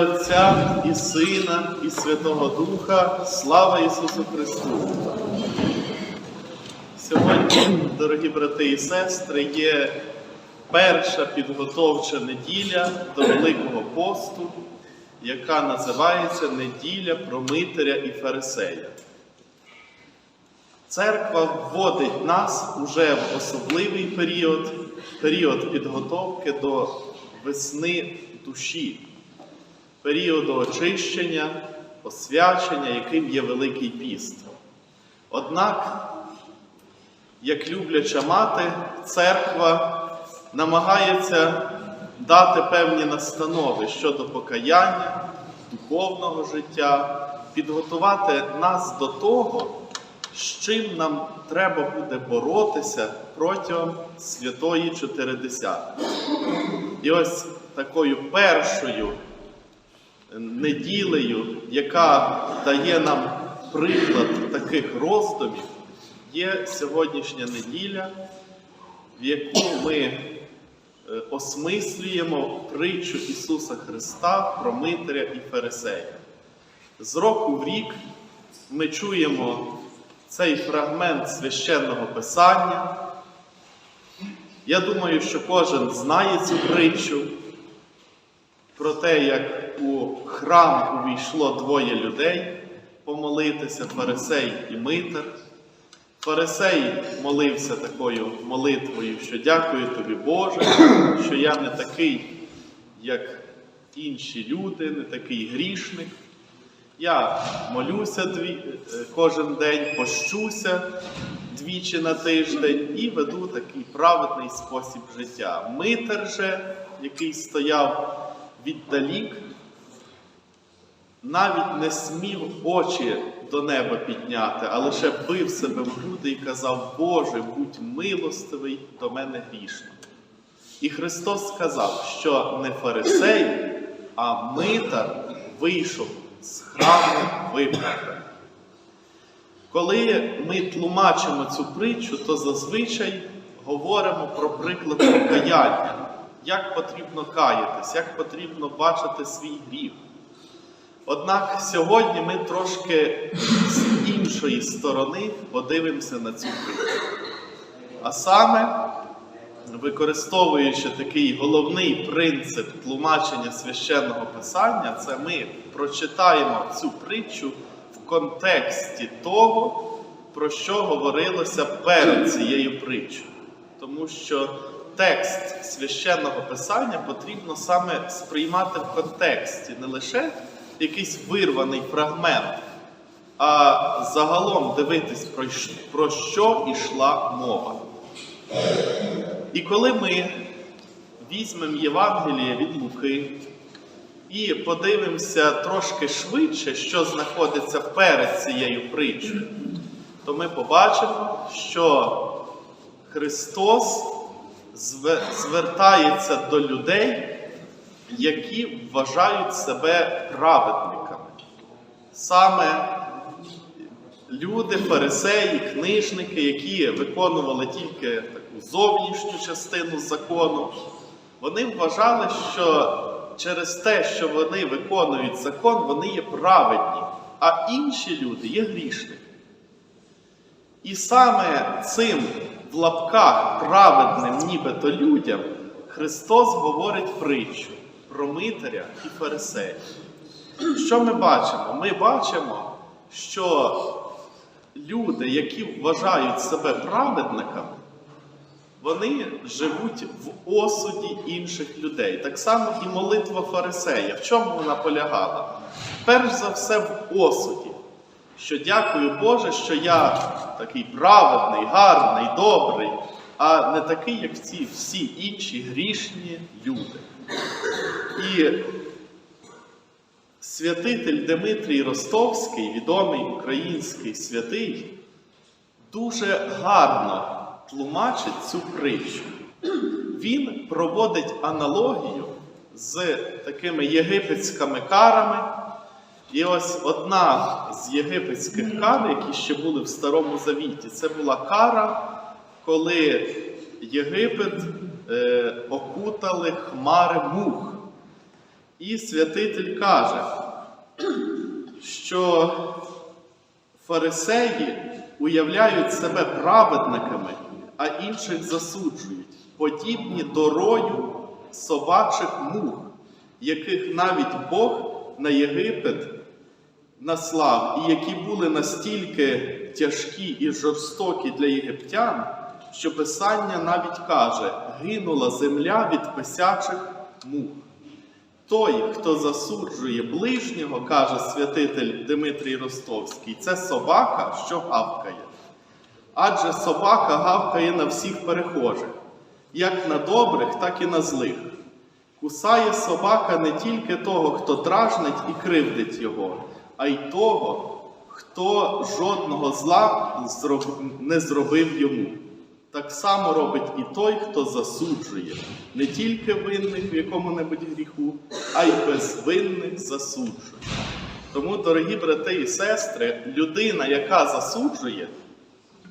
Отця і Сина, і Святого Духа, слава Ісусу Христу! Сьогодні, дорогі брати і сестри, є перша підготовча неділя до Великого посту, яка називається Неділя Промитаря і Фарисея. Церква вводить нас уже в особливий період, період підготовки до весни душі, періоду очищення, освячення, яким є Великий піст. Однак, як любляча мати, церква намагається дати певні настанови щодо покаяння, духовного життя, підготувати нас до того, з чим нам треба буде боротися протягом святої Чотиридесятки. І ось такою першою неділею, яка дає нам приклад таких роздумів, є сьогоднішня неділя, в яку ми е, осмислюємо притчу Ісуса Христа про Митря і Фарисея. З року в рік ми чуємо цей фрагмент священного писання. Я думаю, що кожен знає цю притчу про те, як у храм увійшло двоє людей помолитися Фарисей і Митер. Фарисей молився такою молитвою, що дякую тобі, Боже, що я не такий, як інші люди, не такий грішник. Я молюся дві, е, кожен день, пощуся двічі на тиждень і веду такий праведний спосіб життя. Митер же, який стояв віддалік, навіть не смів очі до неба підняти, а лише бив себе в груди і казав, Боже, будь милостивий до мене грішно. І Христос сказав, що не фарисей, а митар вийшов з храму виправданий. Коли ми тлумачимо цю притчу, то зазвичай говоримо про приклад покаяння, як потрібно каятись, як потрібно бачити свій гріх. Однак сьогодні ми трошки з іншої сторони подивимося на цю притчу. А саме, використовуючи такий головний принцип тлумачення священного писання, це ми прочитаємо цю притчу в контексті того, про що говорилося перед цією притчою. Тому що текст священного писання потрібно саме сприймати в контексті, не лише якийсь вирваний фрагмент, а загалом дивитись, про що йшла мова. І коли ми візьмемо Євангеліє від Луки і подивимося трошки швидше, що знаходиться перед цією притчею, то ми побачимо, що Христос звертається до людей, які вважають себе праведниками. Саме люди, фарисеї, книжники, які виконували тільки таку зовнішню частину закону, вони вважали, що через те, що вони виконують закон, вони є праведні, а інші люди є грішники. І саме цим в лапках праведним, нібито людям, Христос говорить притчу про митаря і фарисея. Що ми бачимо? Ми бачимо, що люди, які вважають себе праведниками, вони живуть в осуді інших людей. Так само і молитва фарисея. В чому вона полягала? Перш за все в осуді. Що дякую Боже, що я такий праведний, гарний, добрий, а не такий, як ці всі інші грішні люди. І святитель Дмитрій Ростовський, відомий український святий, дуже гарно тлумачить цю притчу. Він проводить аналогію з такими єгипетськими карами. І ось одна з єгипетських кар, які ще були в Старому Завіті, це була кара, коли Єгипет е, окутали хмари мух. І святитель каже, що фарисеї уявляють себе праведниками, а інших засуджують, подібні до рою собачих мух, яких навіть Бог на Єгипет наслав, і які були настільки тяжкі і жорстокі для єгиптян, що Писання навіть каже: гинула земля від писячих мух. Той, хто засуджує ближнього, каже святитель Дмитрій Ростовський, це собака, що гавкає. Адже собака гавкає на всіх перехожих, як на добрих, так і на злих. Кусає собака не тільки того, хто дражнить і кривдить його, а й того, хто жодного зла не зробив йому. Так само робить і той, хто засуджує не тільки винних в якому-небудь гріху, а й безвинних засуджує. Тому, дорогі брати і сестри, людина, яка засуджує,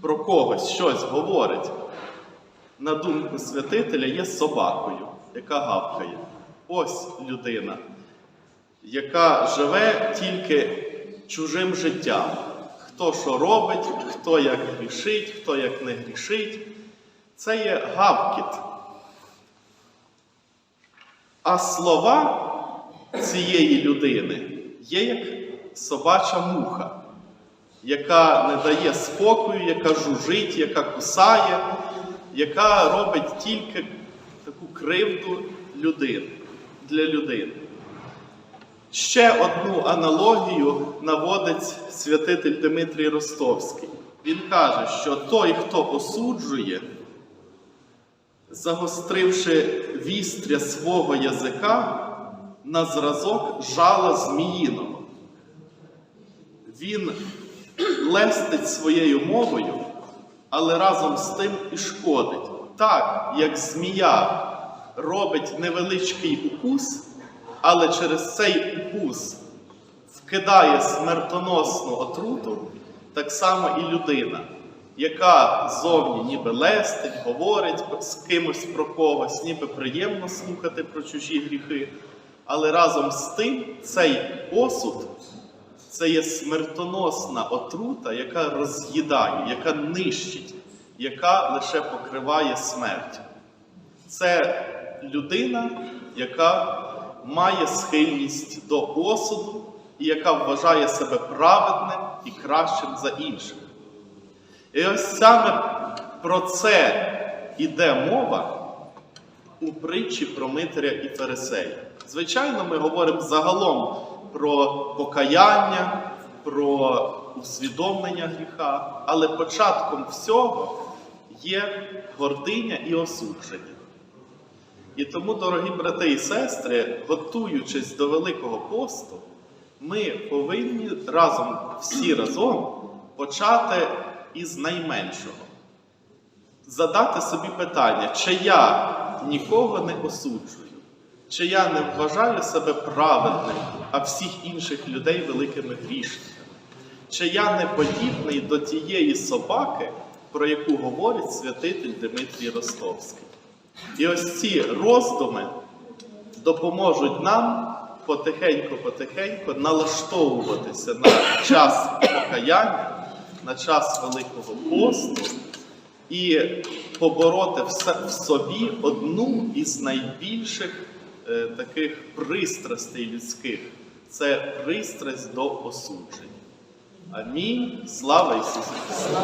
про когось щось говорить, на думку святителя, є собакою, яка гавкає. Ось людина, яка живе тільки чужим життям. Хто що робить, хто як грішить, хто як не грішить. Це є гавкіт. А слова цієї людини є як собача муха, яка не дає спокою, яка жужить, яка кусає, яка робить тільки таку кривду людини, для людини. Ще одну аналогію наводить святитель Дмитрій Ростовський. Він каже, що той, хто осуджує, загостривши вістря свого язика на зразок жала зміїного. Він лестить своєю мовою, але разом з тим і шкодить. Так, як змія робить невеличкий укус, але через цей укус вкидає смертоносну отруту, так само і людина, яка зовні ніби лестить, говорить з кимось про когось, ніби приємно слухати про чужі гріхи, але разом з тим цей посуд це є смертоносна отрута, яка роз'їдає, яка нищить, яка лише покриває смерть. Це людина, яка має схильність до осуду і яка вважає себе праведним і кращим за інших. І ось саме про це іде мова у притчі про Митря і Фарисея. Звичайно, ми говоримо загалом про покаяння, про усвідомлення гріха, але початком всього є гординя і осудження. І тому, дорогі брати і сестри, готуючись до Великого посту, ми повинні разом, всі разом почати із найменшого. Задати собі питання, чи я нікого не осуджую, чи я не вважаю себе праведним, а всіх інших людей великими грішниками, чи я не подібний до тієї собаки, про яку говорить святитель Дмитрій Ростовський. І ось ці роздуми допоможуть нам потихеньку-потихеньку налаштовуватися на час покаяння, на час Великого посту і побороти в собі одну із найбільших е, таких пристрастей людських це пристрасть до осудження. Амінь. Слава Ісусу Христу!